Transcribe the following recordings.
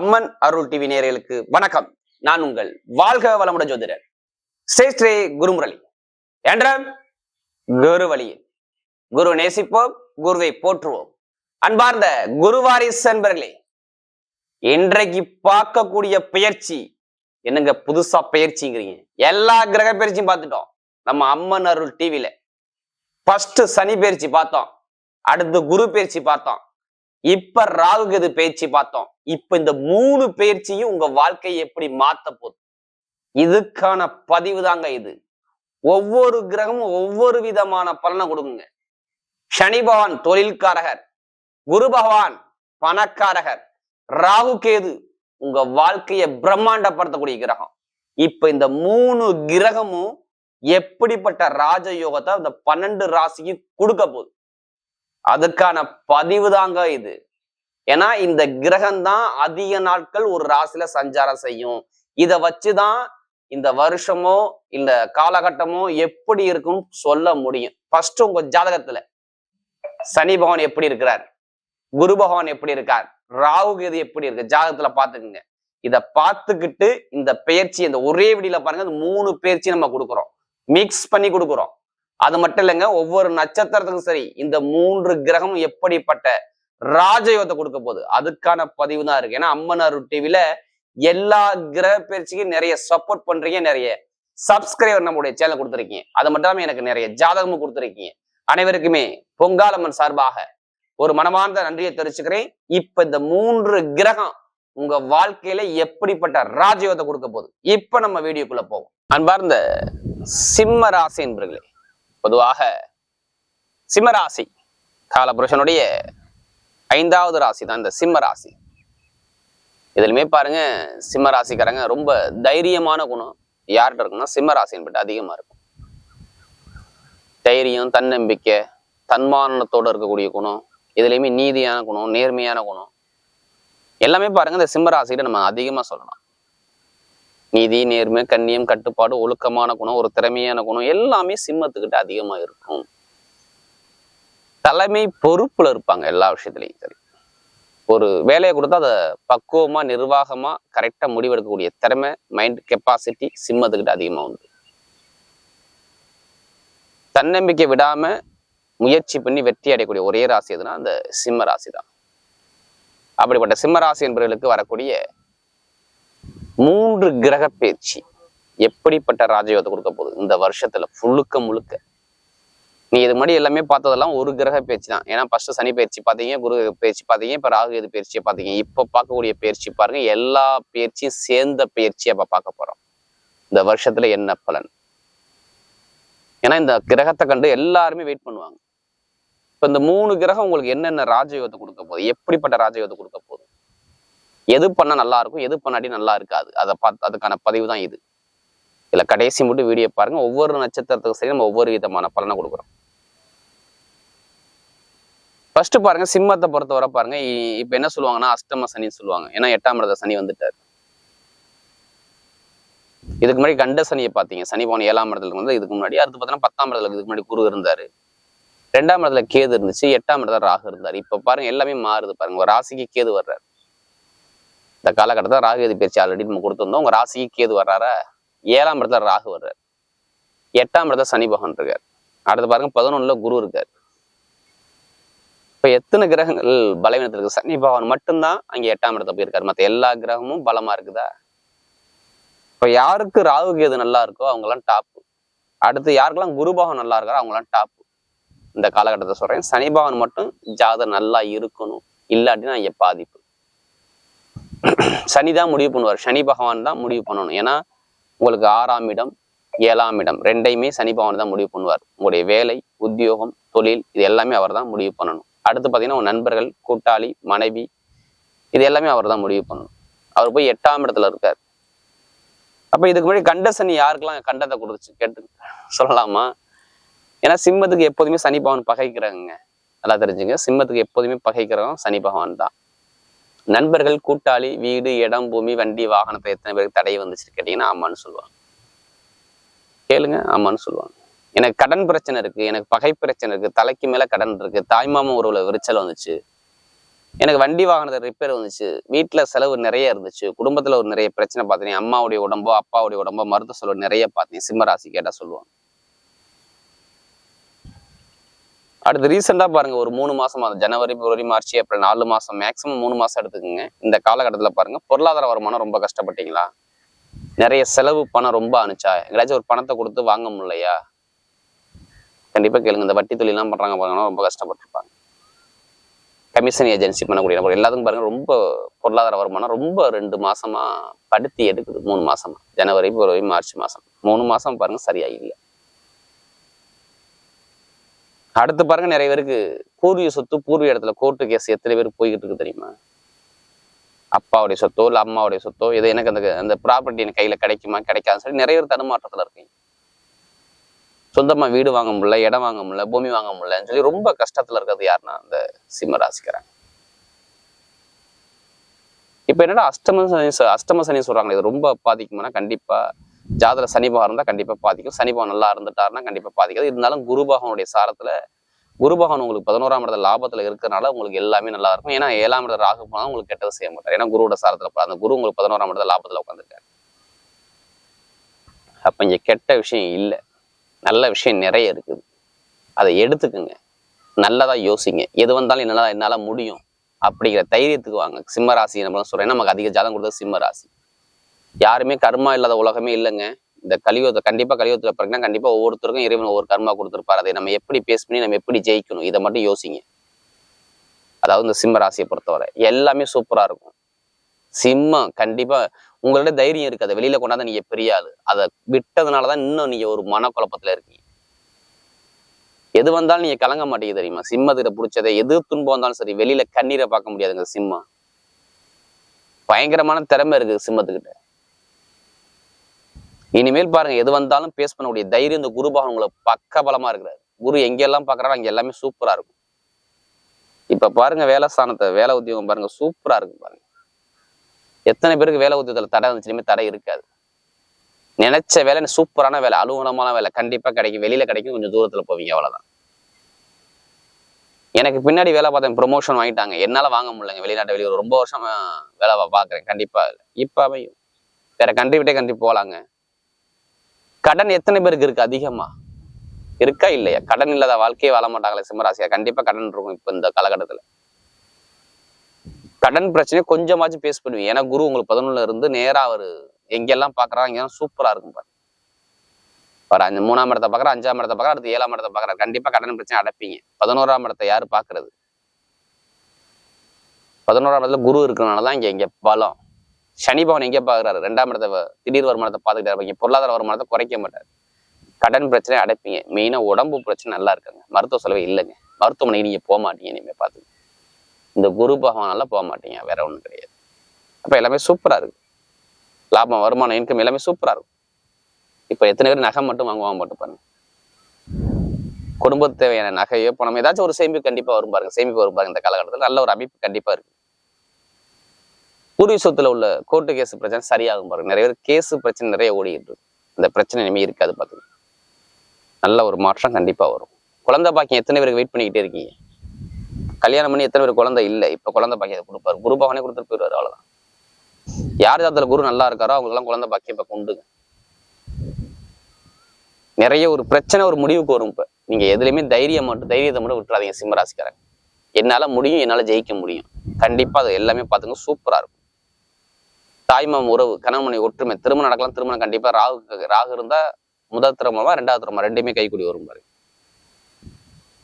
அம்மன் அருள் TV நேயர்களுக்கு வணக்கம். நான் உங்கள் வாழ்க வளமுட ஜோதிடர் ஸ்ரேஷ்டரே குருமுரளி. என்ற குரு வழியில். குரு நேசிப்போம் குருவை போற்றுவோம். அன்பார்ந்த குருவாரிஸ் அன்பர்களே இன்றைக்கு பார்க்கக்கூடிய பயிற்சி என்னங்க புதுசா பயிற்சிங்கிறீங்க எல்லா கிரக பயிற்சியும் பார்த்துட்டோம். நம்ம அம்மன் அருள் டிவியில ஃபர்ஸ்ட் சனி பயிற்சி பார்த்தோம். அடுத்து குரு பயிற்சி பார்த்தோம். இப்ப ராகுகது பயிற்சி பார்த்தோம். இப்ப இந்த மூணு பயிற்சியும் உங்க வாழ்க்கையை எப்படி மாத்த போகுது இதுக்கான பதிவு தாங்க இது. ஒவ்வொரு கிரகமும் ஒவ்வொரு விதமான பலனை கொடுக்குங்க. சனி பகவான் தொழில்காரகர் குரு பகவான் பணக்காரகர் ராகு கேது உங்க வாழ்க்கையை பிரம்மாண்டப்படுத்தக்கூடிய கிரகம். இப்ப இந்த மூணு கிரகமும் எப்படிப்பட்ட ராஜயோகத்தை அந்த பன்னெண்டு ராசிக்கு கொடுக்க போகுது? அதுக்கான பதிவு தாங்க இது. ஏன்னா இந்த கிரகம் தான் அதிக நாட்கள் ஒரு ராசியில சஞ்சாரம் செய்யும். இத வச்சுதான் இந்த வருஷமோ இந்த காலகட்டமோ எப்படி இருக்கும்னு சொல்ல முடியும். ஃபர்ஸ்ட் உங்க ஜாதகத்துல சனி பகவான் எப்படி இருக்கிறார்? குரு பகவான் எப்படி இருக்கார்? ராகு கேது எப்படி இருக்கு? ஜாதகத்துல பாத்துக்குங்க இத பார்த்துக்கிட்டு இந்த பயிற்சி இந்த ஒரே விடியில பாருங்க மூணு பயிற்சி நம்ம கொடுக்குறோம். மிக்ஸ் பண்ணி கொடுக்குறோம். அது மட்டும் இல்லைங்க ஒவ்வொரு நட்சத்திரத்துக்கும் சரி இந்த மூன்று கிரகமும் எப்படிப்பட்ட ராஜயோகத்தை கொடுக்க போகுது? அதுக்கான பதிவு தான் இருக்கு. ஏன்னா அம்மன் அருள் டிவில எல்லா கிரக பயிற்சிக்கும் நிறைய சப்போர்ட் பண்றீங்க நிறைய சப்ஸ்கிரைபர் நம்முடைய சேனல் கொடுத்துருக்கீங்க. அது மட்டும் இல்லாமல் எனக்கு நிறைய ஜாதகமும் கொடுத்துருக்கீங்க. அனைவருக்குமே பொங்காலம்மன் சார்பாக ஒரு மனமார்ந்த நன்றியை தெரிவிச்சுக்கிறேன். இப்ப இந்த மூன்று கிரகம் உங்க வாழ்க்கையில எப்படிப்பட்ட ராஜயோகத்தை கொடுக்க போகுது? இப்ப நம்ம வீடியோக்குள்ள போவோம். அன்பார்ந்த சிம்ம ராசி என்பர்களே பொதுவாக சிம்மராசி காலபுருஷனுடைய ஐந்தாவது ராசி தான் இந்த சிம்ம ராசி இதுலயுமே பாருங்க சிம்ம ராசிக்காரங்க ரொம்ப தைரியமான குணம். யார்கிட்ட இருக்குன்னா சிம்ம ராசின்னு பட்டு அதிகமா இருக்கும். தைரியம் தன்னம்பிக்கை தன்மானத்தோட இருக்கக்கூடிய குணம். இதுலயுமே நீதியான குணம் நேர்மையான குணம். எல்லாமே பாருங்க இந்த சிம்ம ராசிகிட்ட நம்ம அதிகமா சொல்லலாம். நீதி நேர்மை கண்ணியம் கட்டுப்பாடு ஒழுக்கமான குணம் ஒரு திறமையான குணம் எல்லாமே சிம்மத்துக்கிட்ட அதிகமா இருக்கும். தலைமை பொறுப்புல இருப்பாங்க எல்லா விஷயத்துலையும் சரி. ஒரு வேலையை கொடுத்தா அதை பக்குவமா நிர்வாகமா கரெக்டா முடிவெடுக்கக்கூடிய திறமை மைண்ட் கெப்பாசிட்டி சிம்மத்துக்கிட்ட அதிகமா உண்டு. தன்னம்பிக்கை விடாம முயற்சி பண்ணி வெற்றி அடையக்கூடிய ஒரே ராசி எதுனா அந்த சிம்ம ராசி தான் அப்படிப்பட்ட சிம்ம ராசி என்பவர்களுக்கு வரக்கூடிய மூன்று கிரக பயிற்சி எப்படிப்பட்ட ராஜயோகத்தை கொடுக்க போகுது? இந்த வருஷத்துல முழுக்க முழுக்க. நீ இது மாதிரி எல்லாமே பார்த்ததெல்லாம் ஒரு கிரக பயிற்சி தான். ஏன்னா ஃபர்ஸ்ட் சனி பயிற்சி பார்த்தீங்க குரு பயிற்சி பார்த்தீங்க இப்போ ராகு எது பயிற்சியை பார்த்தீங்க? இப்போ பார்க்கக்கூடிய பயிற்சி பாருங்க எல்லா பயிற்சியும் சேர்ந்த பயிற்சியை அப்ப பார்க்க போறோம். இந்த வருஷத்துல என்ன பலன்? ஏன்னா இந்த கிரகத்தை கண்டு எல்லாருமே வெயிட் பண்ணுவாங்க. இப்போ இந்த மூணு கிரகம் உங்களுக்கு என்னென்ன ராஜயோகத்தை கொடுக்க போகுது? எப்படிப்பட்ட ராஜயோகத்தை கொடுக்க போகுது? எது பண்ணா நல்லா இருக்கும் எது பண்ணாட்டி நல்லா இருக்காது. அதை பார்த்து அதுக்கான பதிவு தான் இது. இல்லை கடைசி மட்டும் வீடியோ பாருங்க. ஒவ்வொரு நட்சத்திரத்துக்கும் சரி நம்ம ஒவ்வொரு விதமான பலனை கொடுக்குறோம். ஃபர்ஸ்ட் பாருங்க சிம்மத்தை பொறுத்தவரை பாருங்க. இப்போ இப்ப என்ன சொல்லுவாங்கன்னா அஷ்டம சனின்னு சொல்லுவாங்க. ஏன்னா எட்டாம் இடத்த சனி வந்துட்டாரு. இதுக்கு முன்னாடி கண்ட சனியை பார்த்தீங்க. சனி பவன் ஏழாம் இடத்துல இருந்து இதுக்கு முன்னாடி அடுத்து பார்த்தீங்கன்னா பத்தாம் இடத்துல இதுக்கு முன்னாடி குரு இருந்தாரு. ரெண்டாம் இடத்துல கேது இருந்துச்சு. எட்டாம் இடத்துல ராகு இருந்தாரு. இப்ப பாருங்க எல்லாமே மாறுது பாருங்க. ஒரு ராசிக்கு கேது வர்றாரு. இந்த காலகட்டத்தில் ராகு எது பயிற்சி ஆல்ரெடி நம்ம கொடுத்துருந்தோம். உங்க ராசிக்கு கேது வர்றாரா? ஏழாம் இடத்துல ராகு வர்றார். எட்டாம் இடத்துல சனி பகவான் இருக்கார். அடுத்து பாருங்க பதினொன்னுல குரு இருக்கார். இப்ப எத்தனை கிரகங்கள் பலவீனத்தில் இருக்கு? சனி பகவான் மட்டும்தான் அங்க எட்டாம் இடத்துல போயிருக்காரு. மத்த எல்லா கிரகமும் பலமா இருக்குதா? இப்ப யாருக்கு ராகு கேது நல்லா இருக்கோ அவங்கெல்லாம் டாப்பு அடுத்து யாருக்கெல்லாம் குரு பகவான் நல்லா இருக்காரோ அவங்கெல்லாம் டாப் இந்த காலகட்டத்தை சொல்றேன். சனி பகவான் மட்டும் ஜாதகம் நல்லா இருக்கணும். இல்லாட்டினா இங்க பாதிப்பு. சனி தான் முடிவு பண்ணுவார். சனி பகவான் தான் முடிவு பண்ணணும். ஏன்னா உங்களுக்கு ஆறாம் இடம் ஏழாம் இடம் ரெண்டையுமே சனி பகவான் தான் முடிவு பண்ணுவார். உங்களுடைய வேலை உத்தியோகம் தொழில் இது எல்லாமே அவர் தான் முடிவு பண்ணணும். அடுத்து பார்த்தீங்கன்னா உங்கள் நண்பர்கள் கூட்டாளி மனைவி இது எல்லாமே அவர் தான் முடிவு பண்ணணும். அவர் போய் எட்டாம் இடத்துல இருக்கார். அப்போ இதுக்கு முன்னாடி கண்ட சனி யாருக்கெல்லாம் கண்டத்தை கொடுத்துச்சு? கேட்டு சொல்லலாமா? ஏன்னா சிம்மத்துக்கு எப்போதுமே சனி பகவான் பகைக்கிறாங்க நல்லா தெரிஞ்சுங்க. சிம்மத்துக்கு எப்போதுமே பகைக்கிறவங்க சனி பகவான் தான். நண்பர்கள் கூட்டாளி வீடு இடம் பூமி வண்டி வாகனத்தை எத்தனை பேருக்கு தடை வந்துச்சு கேட்டீங்கன்னா ஆமான்னு சொல்லுவாங்க. கேளுங்க ஆமான்னு சொல்லுவாங்க. எனக்கு கடன் பிரச்சனை இருக்கு எனக்கு பகை பிரச்சனை இருக்கு தலைக்கு மேல கடன் இருக்கு தாய்மாமன் உறவுல விரிச்சல் வந்துச்சு எனக்கு வண்டி வாகனத்தை ரிப்பேர் வந்துச்சு வீட்டுல செலவு நிறைய இருந்துச்சு குடும்பத்துல ஒரு நிறைய பிரச்சனை பார்த்தீங்க அம்மாவுடைய உடம்போ அப்பாவுடைய உடம்போ மருத்துவ செலவு நிறைய பார்த்தீங்க சிம்ம ராசி கேட்டா சொல்லுவாங்க. அடுத்து ரீசெண்டா பாருங்க ஒரு மூணு மாசம் அந்த ஜனவரி பிப்ரவரி மார்ச் ஏப்ரல் நாலு மாதம் மேக்ஸிமம் மூணு மாசம் எடுத்துக்கோங்க. இந்த காலகட்டத்துல பாருங்க பொருளாதார வருமானம் ரொம்ப கஷ்டப்பட்டீங்களா? நிறைய செலவு பணம் ரொம்ப அனுச்சா? எங்கேயாச்சும் ஒரு பணத்தை கொடுத்து வாங்க முடியலையா? கண்டிப்பா கேளுங்க இந்த வட்டி தொழிலாம் பண்றாங்க பாருங்கன்னா ரொம்ப கஷ்டப்பட்டுருப்பாங்க. கமிஷன் ஏஜென்சி பண்ணக்கூடிய நபர் எல்லாத்துக்கும் பாருங்க ரொம்ப பொருளாதார வருமானம் ரொம்ப ரெண்டு மாசமா படுத்தி எடுக்குது மூணு மாசமா. ஜனவரி பிப்ரவரி மார்ச் மாசம். மூணு மாசம் பாருங்க சரியாக இல்லை. அடுத்து பாருங்க நிறைய பேருக்கு பூர்வீக சொத்து பூர்வீக இடத்துல கோர்ட்டு கேஸ் எத்தனை பேர் போய்கிட்டு இருக்கு தெரியுமா? அப்பாவுடைய சொத்தோ இல்லை அம்மாவுடைய சொத்தோ இது எனக்கு அந்த அந்த ப்ராப்பர்ட்டி எனக்கு கையில கிடைக்குமா? கிடைக்காதுன்னு சொல்லி நிறைய பேர் தடுமாற்றத்தில் இருக்கீங்க. சொந்தமா வீடு வாங்க முடியல இடம் வாங்க முடியல பூமி வாங்க முடியலன்னு சொல்லி ரொம்ப கஷ்டத்துல இருக்கிறது யாருன்னா அந்த சிம்ம ராசிக்காரங்க இப்ப என்னடா அஷ்டம சனி அஷ்டம சனி சொல்றாங்களே இது ரொம்ப பாதிக்குமானா கண்டிப்பா ஜாதக சனி இருந்தால் இருந்தா கண்டிப்பா பாதிக்கும். சனி நல்லா இருந்துட்டாருன்னா கண்டிப்பா பாதிக்காது. இருந்தாலும் குரு சாரத்தில் சாரத்துல உங்களுக்கு பதினோராம் இடத்துல லாபத்துல இருக்கிறனால உங்களுக்கு எல்லாமே நல்லா இருக்கும். ஏன்னா ஏழாம் இடத்துல ராகு போனா உங்களுக்கு கெட்டது செய்ய மாட்டார். ஏன்னா குருவோட சாரத்துல பா- அந்த குரு உங்களுக்கு பதினோராம் இடத்துல லாபத்துல உட்காந்துருக்காரு அப்ப இங்க கெட்ட விஷயம் இல்லை. நல்ல விஷயம் நிறைய இருக்குது. அதை எடுத்துக்குங்க. நல்லதா யோசிங்க. எது வந்தாலும் என்னால என்னால முடியும் அப்படிங்கிற தைரியத்துக்கு வாங்க. சிம்ம ராசி நம்ம சொல்றேன். நமக்கு அதிக ஜாதகம் கொடுத்தது சிம்ம ராசி. யாருமே கர்மா இல்லாத உலகமே இல்லைங்க. இந்த கலியுகத்தை கண்டிப்பா கலியுகத்துல பிறகுனா கண்டிப்பா ஒவ்வொருத்தருக்கும் இறைவன் ஒவ்வொரு கர்மா கொடுத்துருப்பாரு. அதை நம்ம எப்படி பேஸ் பண்ணி நம்ம எப்படி ஜெயிக்கணும்? இதை மட்டும் யோசிங்க. அதாவது இந்த சிம்ம ராசியை பொறுத்தவரை எல்லாமே சூப்பரா இருக்கும். சிம்மம் கண்டிப்பா உங்கள்ட்ட தைரியம் இருக்கு. அதை வெளியில கொண்டாந்து நீங்க பெரிய அதை விட்டதுனாலதான் இன்னும் நீங்க ஒரு மனக்குழப்பத்துல இருக்கீங்க. எது வந்தாலும் நீங்க கலங்க மாட்டீங்க தெரியுமா? சிம்மத்திட்ட பிடிச்சதை எது துன்பம் வந்தாலும் சரி வெளியில கண்ணீரை பார்க்க முடியாதுங்க சிம்மம். பயங்கரமான திறமை இருக்கு சிம்மத்துக்கிட்ட. இனிமேல் பாருங்க எது வந்தாலும் பேஸ் பண்ணக்கூடிய தைரியம் இந்த குரு பகவான் உங்களுக்கு பக்க பலமா இருக்கிறாரு. குரு எங்கெல்லாம் பாக்குறாரோ அங்க எல்லாமே சூப்பரா இருக்கும். இப்ப பாருங்க வேலை ஸ்தானத்தை வேலை உத்தியோகம் பாருங்க சூப்பரா இருக்கும் பாருங்க. எத்தனை பேருக்கு வேலை உத்தியோகத்துல தடை இருந்துச்சு தடை இருக்காது. நினைச்ச வேலை சூப்பரான வேலை அலுவலமான வேலை கண்டிப்பா கிடைக்கும். வெளியில கிடைக்கும் கொஞ்சம் தூரத்துல போவீங்க அவ்வளவுதான். எனக்கு பின்னாடி வேலை பார்த்தேன் ப்ரொமோஷன் வாங்கிட்டாங்க. என்னால வாங்க முடியலங்க. வெளிநாட்டு வெளியூர் ரொம்ப வருஷம் வேலை பா- பார்க்கறேன். கண்டிப்பா இல்ல. இப்ப அமையும். வேற கண்ட்ரி விட்டே கண்ட்ரி போகலாங்க கடன் எத்தனை பேருக்கு இருக்கு அதிகமா? இருக்கா இல்லையா? கடன் இல்லாத வாழ்க்கையே வாழ மாட்டாங்களே சிம்மராசியா கண்டிப்பா கடன் இருக்கும் இப்ப இந்த காலகட்டத்துல. கடன் பிரச்சனையை கொஞ்சமாச்சும் பேஸ் பண்ணுவீங்க. ஏன்னா குரு உங்களுக்கு பதினொன்னுல இருந்து நேரா அவர் எங்கெல்லாம் பாக்குறாங்க அங்கெல்லாம் சூப்பரா இருக்கும் பாரு பாரு அஞ்சு மூணாம் இடத்தை பாக்குற அஞ்சாம் இடத்தை பாக்குற அடுத்து ஏழாம் இடத்தை பாக்குற கண்டிப்பா கடன் பிரச்சனை அடைப்பீங்க. பதினோராம் இடத்தை யாரு பாக்குறது? பதினோராம் இடத்துல குரு இருக்கிறனாலதான் இங்க இங்க பலம். சனி பவன் எங்கே பார்க்குறாரு? ரெண்டாம் இடத்தை திடீர் வருமானத்தை பார்த்துக்கிட்டே பொருளாதார வருமானத்தை குறைக்க மாட்டாரு. கடன் பிரச்சனை அடைப்பீங்க. மெயினா உடம்பு பிரச்சனை நல்லா இருக்குங்க. மருத்துவ செலவு இல்லைங்க. மருத்துவமனைக்கு நீங்க போக மாட்டீங்க இனிமேல் பார்த்து. இந்த குரு பகவானால போக மாட்டீங்க. வேற ஒன்றும் கிடையாது. அப்ப எல்லாமே சூப்பரா இருக்கு. லாபம் வருமானம் இன்கம் எல்லாமே சூப்பரா இருக்கும். இப்போ எத்தனை பேர் நகை மட்டும் வாங்குவாங்க மட்டும் பாருங்க. குடும்பத்து தேவையான நகையோ பணம் ஏதாச்சும் ஒரு சேமிப்பு கண்டிப்பா வரும் பாருங்க. சேமிப்பு வரும் பாருங்க. இந்த காலகட்டத்தில் நல்ல ஒரு அமைப்பு கண்டிப்பா இருக்கு. பூர்வீக சொத்துல உள்ள கோர்ட்டு கேஸ் பிரச்சனை சரியாகும் பாருங்க. நிறைய பேர் கேஸ் பிரச்சனை நிறைய ஓடிக்கிட்டு இருக்கு. இந்த பிரச்சனை இனிமே இருக்காது பாத்துங்க நல்ல ஒரு மாற்றம் கண்டிப்பா வரும். குழந்தை பாக்கியம் எத்தனை பேருக்கு வெயிட் பண்ணிக்கிட்டே இருக்கீங்க? கல்யாணம் பண்ணி எத்தனை பேர் குழந்தை இல்லை? இப்ப குழந்தை பாக்கியத்தை கொடுப்பாரு. குரு பகவானே கொடுத்துட்டு போயிடுவாரு அவ்வளவுதான். யார் ஜாதத்துல குரு நல்லா இருக்காரோ அவங்களுக்கெல்லாம் குழந்தை பாக்கியம் இப்ப கொண்டுங்க நிறைய ஒரு பிரச்சனை ஒரு முடிவுக்கு வரும் இப்போ. நீங்க எதுலையுமே தைரியம் மட்டும் தைரியத்தை மட்டும் விட்டுறாதீங்க சிம்மராசிக்காரங்க என்னால் முடியும் என்னால் ஜெயிக்க முடியும். கண்டிப்பாக அது எல்லாமே பார்த்துங்க சூப்பராக இருக்கும். தாய்மாம் உறவு கணவனை ஒற்றுமை திருமணம் நடக்கலாம் திருமணம் கண்டிப்பா. ராகு ராகு இருந்தா முதல் திருமணமா ரெண்டாவது திருமணம் ரெண்டுமே கைக்கூடி வரும் பாரு.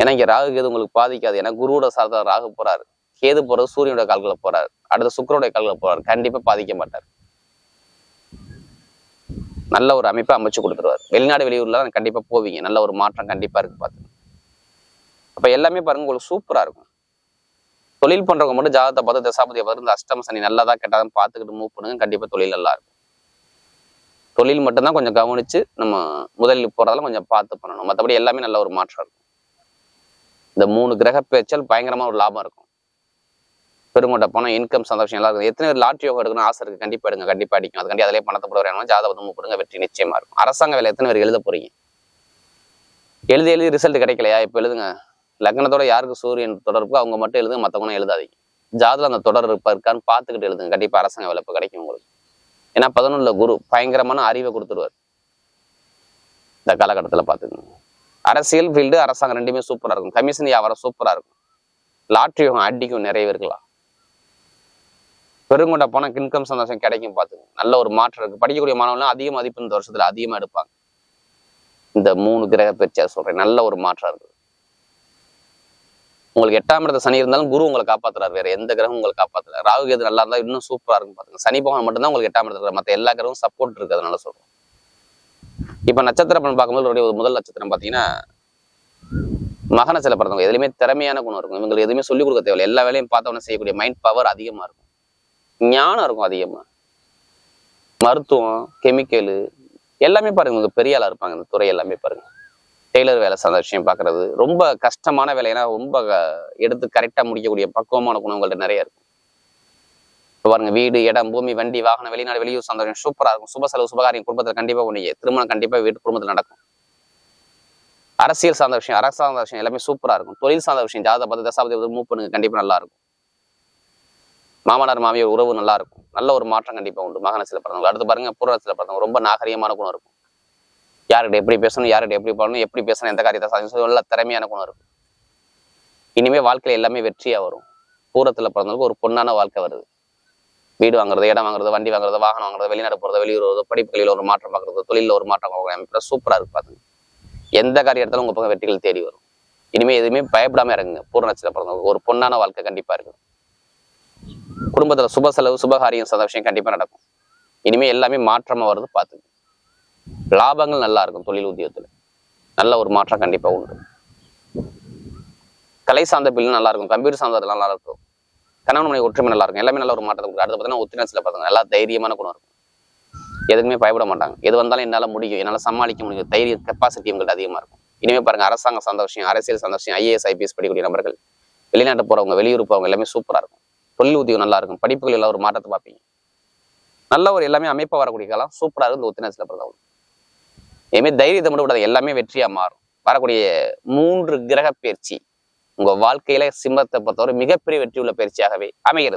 ஏன்னா இங்க ராகு கேது உங்களுக்கு பாதிக்காது. ஏன்னா குருவோட சார்ந்த ராகு போறாரு. கேது போறது சூரியனோட கால்களை போறாரு. அடுத்த சுக்கரோட கால்களை போறாரு. கண்டிப்பா பாதிக்க மாட்டார். நல்ல ஒரு அமைப்பை அமைச்சு கொடுத்துருவாரு. வெளிநாடு வெளியூர்ல கண்டிப்பா போவீங்க. நல்ல ஒரு மாற்றம் கண்டிப்பா இருக்கு பார்த்து. அப்ப எல்லாமே பாருங்க உங்களுக்கு சூப்பரா இருக்கும். தொழில் பண்றவங்க மட்டும் ஜாதகத்தை பார்த்து தசாபதியை பார்த்து இந்த அஷ்டம சனி நல்லதா கெட்டதான் பார்த்துக்கிட்டு மூவ் பண்ணுங்க. கண்டிப்பா தொழில் நல்லா இருக்கும். தொழில் மட்டும்தான் கொஞ்சம் கவனிச்சு நம்ம முதலில் போறதெல்லாம் கொஞ்சம் பார்த்து பண்ணணும். மற்றபடி எல்லாமே நல்ல ஒரு மாற்றம் இருக்கும். இந்த மூணு கிரக பேச்சல் பயங்கரமா ஒரு லாபம் இருக்கும். பெருங்கோட்ட பணம் இன்கம் சந்தோஷம் எல்லாம் இருக்கும். எத்தனை பேர் லாட்ரி யோகா எடுக்கணும் ஆசை இருக்கு. கண்டிப்பா எடுங்க கண்டிப்பா அடிக்கும் கண்டிப்பா அதிலே பணத்தை போட வேணும் ஜாதகம் மூவ் பண்ணுங்க. வெற்றி நிச்சயமா இருக்கும். அரசாங்க வேலை எத்தனை பேர் எழுத போறீங்க? எழுதி எழுதி ரிசல்ட் கிடைக்கலையா? இப்ப எழுதுங்க. லக்னத்தோட யாருக்கு சூரியன் தொடர்பு அவங்க மட்டும் எழுதுங்க மற்றவங்களும் எழுதாதீங்க. ஜாதில் அந்த தொடர் இருப்பா இருக்கான்னு பார்த்துக்கிட்டு எழுதுங்க. கண்டிப்பா அரசாங்க விளப்பு கிடைக்கும் உங்களுக்கு. ஏன்னா பதினொன்றில் குரு பயங்கரமான அறிவை கொடுத்துருவார். இந்த காலகட்டத்தில் பார்த்துக்கோங்க. அரசியல் ஃபீல்டு அரசாங்கம் ரெண்டுமே சூப்பரா இருக்கும். கமிஷன் வியாபாரம் சூப்பரா இருக்கும். லாட்ரி அடிக்கும் நிறைய இருக்கலாம் பெருங்கொண்ட போனால் இன்கம் சந்தோஷம் கிடைக்கும் பார்த்துங்க நல்ல ஒரு மாற்றம் இருக்கு. படிக்கக்கூடிய மாணவர்களும் அதிக மதிப்பு இந்த வருஷத்துல அதிகமா எடுப்பாங்க. இந்த மூணு கிரக பயிற்சியா சொல்றேன். நல்ல ஒரு மாற்றம் இருக்குது உங்களுக்கு எட்டாம் இடத்த சனி இருந்தாலும் குரு உங்களை காப்பாத்துறாரு. வேற எந்த கிரகம் உங்களை காப்பாத்துல. ராகு கேது நல்லா இருந்தால் இன்னும் சூப்பரா இருக்கும் பாத்துங்க சனி பகவான் மட்டும்தான் உங்களுக்கு எட்டாம் இடத்துல மற்ற எல்லா கிரகமும் சப்போர்ட் இருக்கு அதனால சொல்றோம். இப்ப நட்சத்திர பலன் பார்க்கும்போது ஒரு முதல் நட்சத்திரம் பாத்தீங்கன்னா மகன சில பிறந்தவங்க. எதுலையுமே திறமையான குணம் இருக்கும். இவங்களுக்கு எதுவுமே சொல்லிக் கொடுக்க தேவையில்லை. எல்லா வேலையும் பார்த்தவொன்னே செய்யக்கூடிய மைண்ட் பவர் அதிகமா இருக்கும். ஞானம் இருக்கும் அதிகமா. மருத்துவம் கெமிக்கலு எல்லாமே பாருங்க. இவங்க பெரிய ஆளா இருப்பாங்க. இந்த துறை எல்லாமே பாருங்க. டெய்லர் வேலை சார்ந்த விஷயம் ரொம்ப கஷ்டமான வேலைனா ரொம்ப எடுத்து கரெக்டாக முடிக்கக்கூடிய பக்குவமான குணங்கள்ட்ட நிறைய இருக்கும். இப்போ பாருங்க வீடு இடம் பூமி வண்டி வாகனம் வெளிநாடு வெளியூர் சந்தோஷம் சூப்பராக இருக்கும். சுப செலவு சுபகாரியம் குடும்பத்தில் கண்டிப்பாக ஒன்று திருமணம் கண்டிப்பாக வீட்டு குடும்பத்தில் நடக்கும். அரசியல் சார்ந்த விஷயம் அரசு சார்ந்த விஷயம் எல்லாமே சூப்பராக இருக்கும். தொழில் சார்ந்த விஷயம் ஜாதக பத்து தசாபதி மூவ் பண்ணுங்க கண்டிப்பாக நல்லா இருக்கும். மாமனார் மாமியார் உறவு நல்லா இருக்கும். நல்ல ஒரு மாற்றம் கண்டிப்பாக உண்டு. மகனத்தில் பிறந்தவங்க. அடுத்து பாருங்க பூர்வத்தில் பிறந்தவங்க. ரொம்ப நாகரிகமான குணம் இருக்கும். யார்கிட்ட எப்படி பேசணும் யார்கிட்ட எப்படி பண்ணணும் எப்படி பேசணும் எந்த காரியத்தை சாதிக்கணும் நல்ல திறமையான குணம் இருக்கும் இனிமே வாழ்க்கையில எல்லாமே வெற்றியா வரும். பூரத்துல பிறந்தவங்களுக்கு ஒரு பொண்ணான வாழ்க்கை வருது. வீடு வாங்குறது இடம் வாங்குறது வண்டி வாங்குறது வாகனம் வாங்குறது வெளிநாடு போகிறது வெளியூர் வருது படிப்புகளில் ஒரு மாற்றம் பார்க்குறது தொழிலில் ஒரு மாற்றம் பார்க்கறது சூப்பராக சூப்பரா இருக்கு பாருங்க எந்த காரியத்திலும் உங்க பக்கம் வெற்றிகள் தேடி வரும். இனிமே எதுவுமே பயப்படாம இறங்குங்க. பூரணத்தில் பிறந்தவங்க ஒரு பொண்ணான வாழ்க்கை கண்டிப்பா இருக்கு குடும்பத்துல சுப செலவு சுபகாரியம் சந்த விஷயம் கண்டிப்பா நடக்கும். இனிமே எல்லாமே மாற்றமா வருது பார்த்துங்க லாபங்கள் நல்லா இருக்கும் தொழில் உத்தியோகத்துல. நல்ல ஒரு மாற்றம் கண்டிப்பா உண்டு. கலை சார்ந்த பில் நல்லா இருக்கும். கம்ப்யூட்டர் சார்ந்தது நல்லா இருக்கும். கணவன் மனைவி ஒற்றுமை நல்லா இருக்கும். எல்லாமே நல்ல ஒரு மாற்றத்தை கொடுக்கும். அடுத்து பார்த்தீங்கன்னா ஒத்தினச்சில பார்த்தாங்க நல்லா தைரியமான குணம் இருக்கும். எதுக்குமே பயப்பட மாட்டாங்க. எது வந்தாலும் என்னால முடியும். என்னால சமாளிக்க முடியும். தைரிய கெப்பாசிட்டி உங்கள்கிட்ட அதிகமா இருக்கும். இனிமே பாருங்க அரசாங்க சார்ந்த விஷயம் அரசியல் சார்ந்த விஷயம் ஐஏஎஸ் ஐபிஎஸ் படிக்கக்கூடிய நபர்கள் வெளிநாட்டு போறவங்க வெளியூர் போறவங்க எல்லாமே சூப்பரா இருக்கும். தொழில் உத்தியோகம் நல்லா இருக்கும். படிப்புகள் எல்லாம் ஒரு மாற்றத்தை பார்ப்பீங்க. நல்ல ஒரு எல்லாமே அமைப்பாக வரக்கூடிய காலம். சூப்பரா இருக்கும் இந்த ஒத்தினச்சில பிறந்தவங்க இனிமே தைரியத்தை மட்டும் விடாது எல்லாமே வெற்றியா மாறும். வரக்கூடிய மூன்று கிரக பயிற்சி உங்க வாழ்க்கையில சிம்மத்தை பொறுத்தவரை மிகப்பெரிய வெற்றி உள்ள பயிற்சியாகவே அமைகிறது.